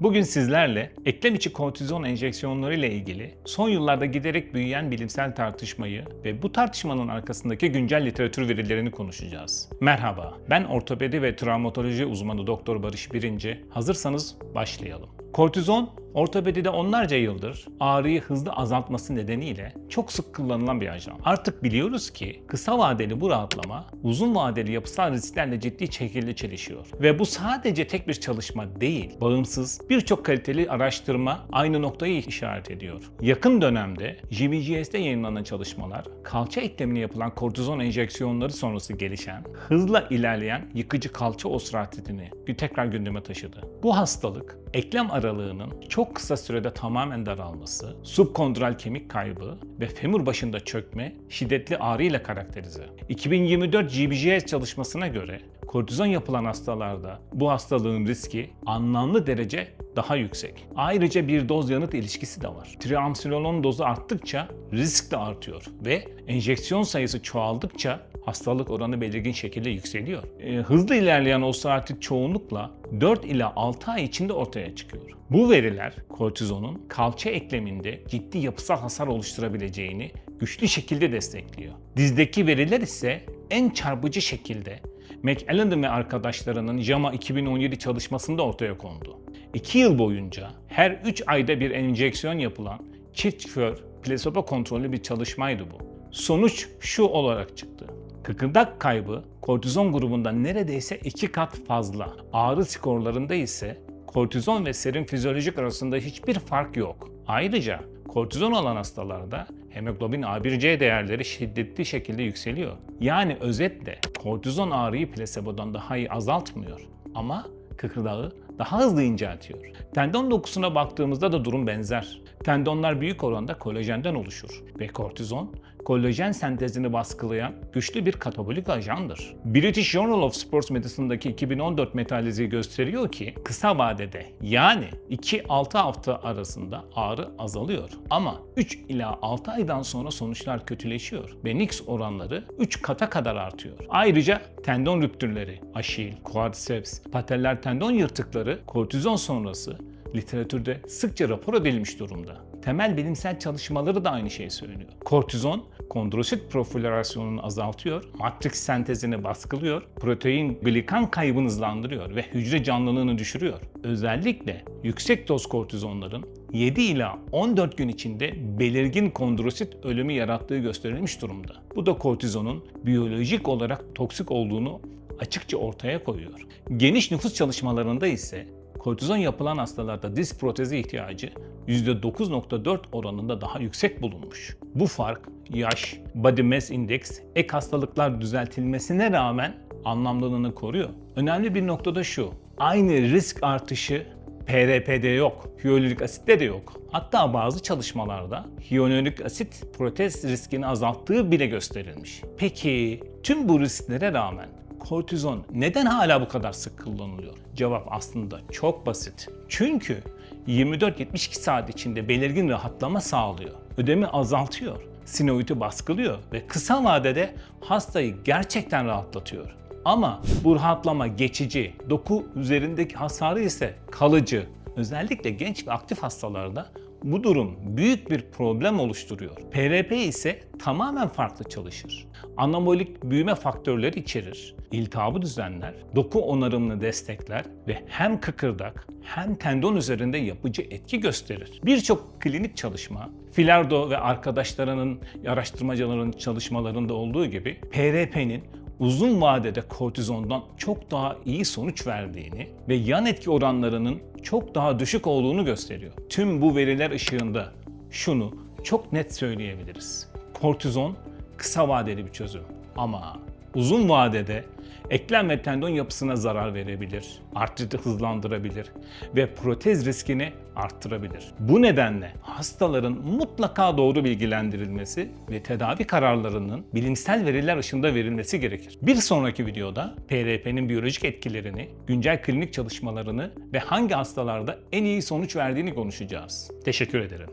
Bugün sizlerle eklem içi kortizon enjeksiyonları ile ilgili son yıllarda giderek büyüyen bilimsel tartışmayı ve bu tartışmanın arkasındaki güncel literatür verilerini konuşacağız. Merhaba, ben ortopedi ve travmatoloji uzmanı Doktor Barış Birinci. Hazırsanız başlayalım. Kortizon, ortopedide onlarca yıldır ağrıyı hızlı azaltması nedeniyle çok sık kullanılan bir ajan. Artık biliyoruz ki kısa vadeli bu rahatlama uzun vadeli yapısal risklerle ciddi şekilde çelişiyor. Ve bu sadece tek bir çalışma değil, bağımsız birçok kaliteli araştırma aynı noktayı işaret ediyor. Yakın dönemde JBGS'de yayınlanan çalışmalar, kalça eklemine yapılan kortizon enjeksiyonları sonrası gelişen, hızla ilerleyen yıkıcı kalça ostratitini tekrar gündeme taşıdı. Bu hastalık, eklem aralığının çok kısa sürede tamamen daralması, subkondral kemik kaybı ve femur başında çökme şiddetli ağrı ile karakterize. 2024 GBGS çalışmasına göre kortizon yapılan hastalarda bu hastalığın riski anlamlı derece daha yüksek. Ayrıca bir doz yanıt ilişkisi de var. Triamcinolon dozu arttıkça risk de artıyor ve enjeksiyon sayısı çoğaldıkça hastalık oranı belirgin şekilde yükseliyor. Ee, hızlı ilerleyen osteoartrit çoğunlukla 4 ila 6 ay içinde ortaya çıkıyor. Bu veriler kortizonun kalça ekleminde ciddi yapısal hasar oluşturabileceğini güçlü şekilde destekliyor. Dizdeki veriler ise en çarpıcı şekilde McAllen ve arkadaşlarının JAMA 2017 çalışmasında ortaya kondu. 2 yıl boyunca her 3 ayda bir enjeksiyon yapılan çift kör plasebo kontrollü bir çalışmaydı bu. Sonuç şu olarak çıktı. Kıkırdak kaybı kortizon grubundan neredeyse iki kat fazla. Ağrı skorlarında ise kortizon ve serum fizyolojik arasında hiçbir fark yok. Ayrıca kortizon olan hastalarda hemoglobin A1C değerleri şiddetli şekilde yükseliyor. Yani özetle kortizon ağrıyı plasebodan daha iyi azaltmıyor ama kıkırdağı daha hızlı inceltiyor. Tendon dokusuna baktığımızda da durum benzer. Tendonlar büyük oranda kolajenden oluşur ve kortizon kolajen sentezini baskılayan güçlü bir katabolik ajandır. British Journal of Sports Medicine'daki 2014 metalizi gösteriyor ki kısa vadede yani 2-6 hafta arasında ağrı azalıyor. Ama 3 ila 6 aydan sonra sonuçlar kötüleşiyor ve Nix oranları 3 kata kadar artıyor. Ayrıca tendon rüptürleri, aşil, quadriceps, pateller tendon yırtıkları kortizon sonrası literatürde sıkça rapor edilmiş durumda. Temel bilimsel çalışmaları da aynı şeyi söylüyor. Kortizon kondrosit profilerasyonunu azaltıyor, matrix sentezini baskılıyor, protein glikan kaybını hızlandırıyor ve hücre canlılığını düşürüyor. Özellikle yüksek doz kortizonların 7 ila 14 gün içinde belirgin kondrosit ölümü yarattığı gösterilmiş durumda. Bu da kortizonun biyolojik olarak toksik olduğunu açıkça ortaya koyuyor. Geniş nüfus çalışmalarında ise kortizon yapılan hastalarda diz protezi ihtiyacı %9.4 oranında daha yüksek bulunmuş. Bu fark yaş, body mass index, ek hastalıklar düzeltilmesine rağmen anlamlılığını koruyor. Önemli bir nokta da şu. Aynı risk artışı PRP'de yok, hyaluronik asitte de yok. Hatta bazı çalışmalarda hyaluronik asit protez riskini azalttığı bile gösterilmiş. Peki tüm bu risklere rağmen kortizon neden hala bu kadar sık kullanılıyor? Cevap aslında çok basit. Çünkü 24-72 saat içinde belirgin rahatlama sağlıyor. Ödemi azaltıyor, sinoidi baskılıyor ve kısa vadede hastayı gerçekten rahatlatıyor. Ama bu rahatlama geçici, doku üzerindeki hasarı ise kalıcı. Özellikle genç ve aktif hastalarda bu durum büyük bir problem oluşturuyor. PRP ise tamamen farklı çalışır. Anabolik büyüme faktörleri içerir, iltihabı düzenler, doku onarımını destekler ve hem kıkırdak hem tendon üzerinde yapıcı etki gösterir. Birçok klinik çalışma, Filardo ve arkadaşlarının, araştırmacıların çalışmalarında olduğu gibi PRP'nin uzun vadede kortizondan çok daha iyi sonuç verdiğini ve yan etki oranlarının çok daha düşük olduğunu gösteriyor. Tüm bu veriler ışığında şunu çok net söyleyebiliriz. Kortizon kısa vadeli bir çözüm ama uzun vadede eklem ve tendon yapısına zarar verebilir, artriti hızlandırabilir ve protez riskini arttırabilir. Bu nedenle hastaların mutlaka doğru bilgilendirilmesi ve tedavi kararlarının bilimsel veriler ışığında verilmesi gerekir. Bir sonraki videoda PRP'nin biyolojik etkilerini, güncel klinik çalışmalarını ve hangi hastalarda en iyi sonuç verdiğini konuşacağız. Teşekkür ederim.